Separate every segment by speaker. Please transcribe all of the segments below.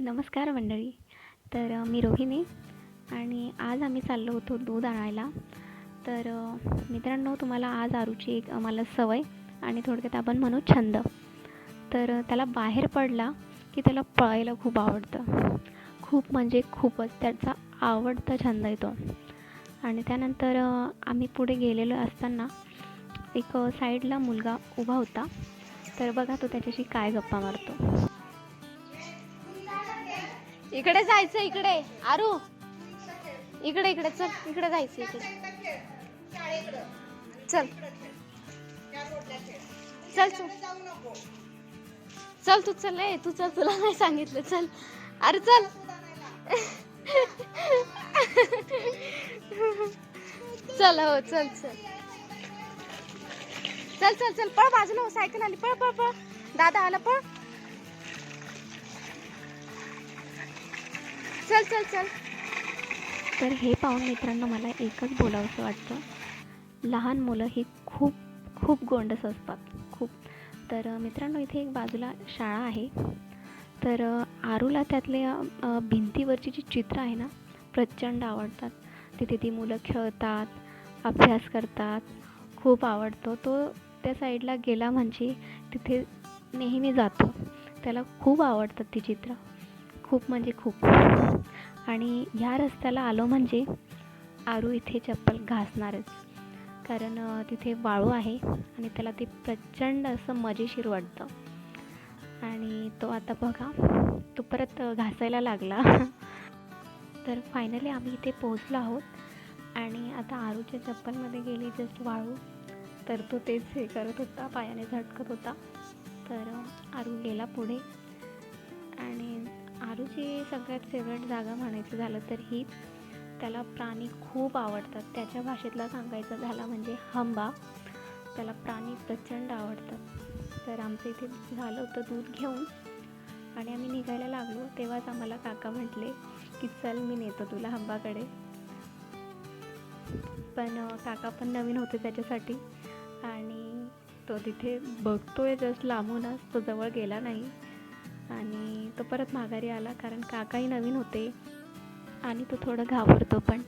Speaker 1: नमस्कार मंडळी. तर मी रोहिणी आणि आज आम्ही चाललो होतो दूध आणायला. तर मित्रांनो तुम्हाला आज आरूची एक आम्हाला सवय आणि थोडक्यात आपण म्हणू छंद. तर त्याला बाहेर पडला की त्याला पळायला खूप आवडतं. खूप म्हणजे खूपच त्याचा आवडता छंद येतो आणि त्यानंतर आम्ही पुढे गेलेलो असताना एक साईडला मुलगा उभा होता. तर बघा तो त्याच्याशी काय गप्पा मारतो.
Speaker 2: इकडे जायचं इकडे. आरू. इकडे इकडे चल इकडे जायचं इकडे. चल. चल चल. चल तू चल ए तू चल तुला नाही सांगितलं चल. अरे चल. चल हो चल चल. चल चल चल पळ बाजूला हो, सायकल आली पळ पळ पळ. दादा आला पळ. चल चल चल.
Speaker 1: तर हे पाहून मित्रांनो मला एकच बोलावंसं वाटतं. लहान मुलं ही खूप खूप गोंडस असतात खूप. तर मित्रांनो इथे एक बाजूला शाळा आहे. तर आरूला त्यातल्या भिंतीवरची जी चित्रं आहे ना प्रचंड आवडतात. तिथे ती मुलं खेळतात अभ्यास करतात. खूप आवडतो. तो त्या साईडला गेला म्हणजे तिथे नेहमी जातो. त्याला खूप आवडतात ती चित्रं. खूप म्हणजे खूप. आणि ह्या रस्त्याला आलो म्हणजे आरू इथे चप्पल घासणारच. कारण तिथे वाळू आहे आणि त्याला ते प्रचंड असं मजेशीर वाटतं. आणि तो आता बघा तो परत घासायला लागला. तर फायनली आम्ही इथे पोहोचलो आहोत. आणि आता आरूच्या चप्पलमध्ये गेली जस्ट वाळू. तर तो तेच हे करत होता पायाने झटकत होता. तर आरू गेला पुढे. आणि आरूची सगळ्यात फेवरेट जागा म्हणायचं झालं तर ही त्याला प्राणी खूप आवडतात. त्याच्या भाषेतला सांगायचं झाला म्हणजे हंबा. त्याला प्राणी प्रचंड आवडतात. तर आमचं इथे झालं होतं दूध घेऊन. आणि आम्ही निघायला लागलो. तेव्हाच आम्हाला काका म्हटले की चल मी नेतो तुला हंबाकडे. पण काका पण नवीन होते त्याच्यासाठी. आणि तो तिथे बघतोय जस्ट लांबूनच. तो जवळ गेला नाही. आणि तो परत माघारी आला कारण काकाही नवीन होते आणि तो थोडं घाबरतो पण.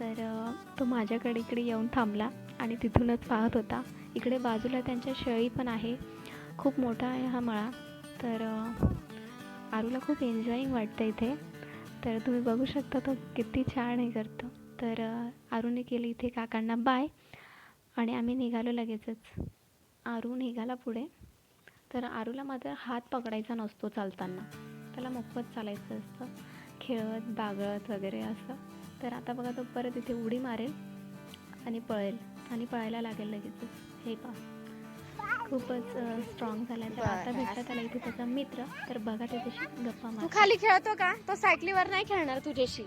Speaker 1: तर तो माझ्याकडे इकडे येऊन थांबला आणि तिथूनच पाहत होता. इकडे बाजूला त्यांच्या शेळी पण आहे. खूप मोठा आहे हा मळा. तर आरूला खूप एन्जॉईंग वाटतं इथे. तर तुम्ही बघू शकता तो किती छान हे करतो. तर आरूने केली इथे काकांना बाय आणि आम्ही निघालो लगेचच. आरू निघाला पुढे. तर आरूला मात्र हात पकडायचा नसतो चालताना. त्याला मोफत चालायचं असतं. खेळत बागळत वगैरे असं. तर आता बघा तो परत इथे उडी मारेल आणि पळेल. आणि पळायला लागेल लगेचच. हे पहा. खूपच स्ट्रॉंग झाला तर आता भेटला त्याला इथे त्याचा मित्र. तर बघा त्याच्याशी गप्पा
Speaker 2: तू
Speaker 1: मार
Speaker 2: खाली खेळतो का? तो सायकलीवर नाही खेळणार तुझ्याशी.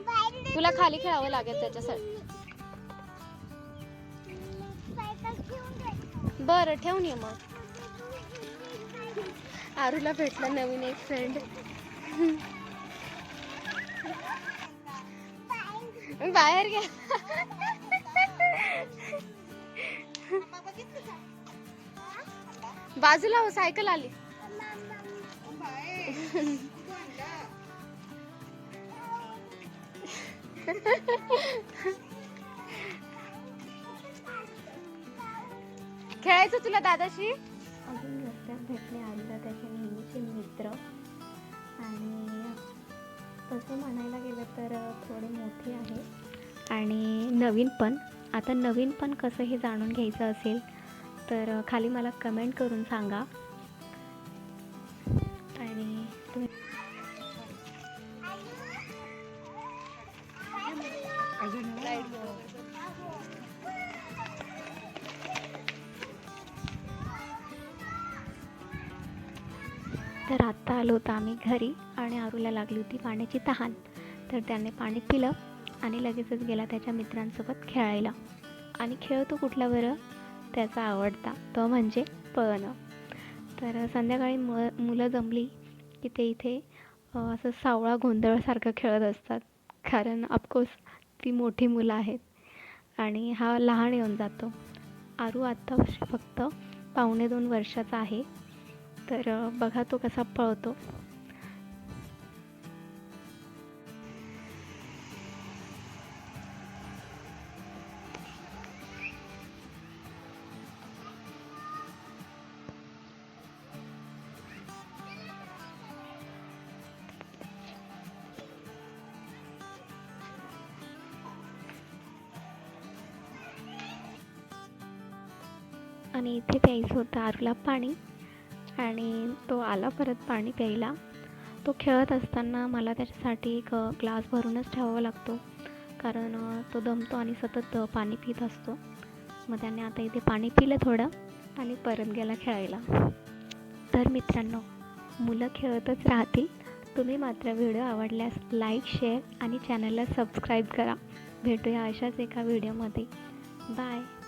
Speaker 2: तुला खाली खेळावं लागेल त्याच्यासाठी. बरं ठेवून ये मग. आरूला भेटला नवीन एक फ्रेंड बाहेर घ्या बाजूला हो सायकल आली. खेळायचं तुला दादाशी?
Speaker 1: अजून भेटले आले. मित्र. आणि तसं म्हणायला गेलं तर थोडे मोठे आहे. आणि नवीन पण. आता नवीन पण कसं हे जाणून घ्यायचं असेल तर खाली मला कमेंट करून सांगा. आणि तुम्ही तर आत्ता आलो होतो आम्ही घरी आणि आरूला लागली होती पाण्याची तहान. तर त्याने पाणी पिलं आणि लगेचच गेला त्याच्या मित्रांसोबत खेळायला. आणि खेळ तो कुठला बरं? त्याचा आवडता. तो म्हणजे पळणं. तर संध्याकाळी म मुलं जमली की ते इथे असं सावळा गोंधळसारखं खेळत असतात. कारण ऑफकोर्स ती मोठी मुलं आहेत. आणि हा लहान येऊन जातो. आरू आत्ता फक्त पावणे दोन वर्षाचा आहे. तर बघा तो कसा पळतो. आणि इथे प्यायचं होतं आरूला पाणी. आणि तो आला परत पाणी प्यायला. तो खेळत असताना मला त्याच्यासाठी एक ग्लास भरूनच ठेवावा लागतो. कारण तो दमतो आणि सतत पाणी पित असतो. मग त्याने आता इथे पाणी पिलं थोडं आणि परत गेला खेळायला. तर मित्रांनो मुलं खेळतच राहतील. तुम्ही मात्र व्हिडिओ आवडल्यास लाईक शेअर आणि चॅनलला सबस्क्राईब करा. भेटूया अशाच एका व्हिडिओमध्ये. बाय.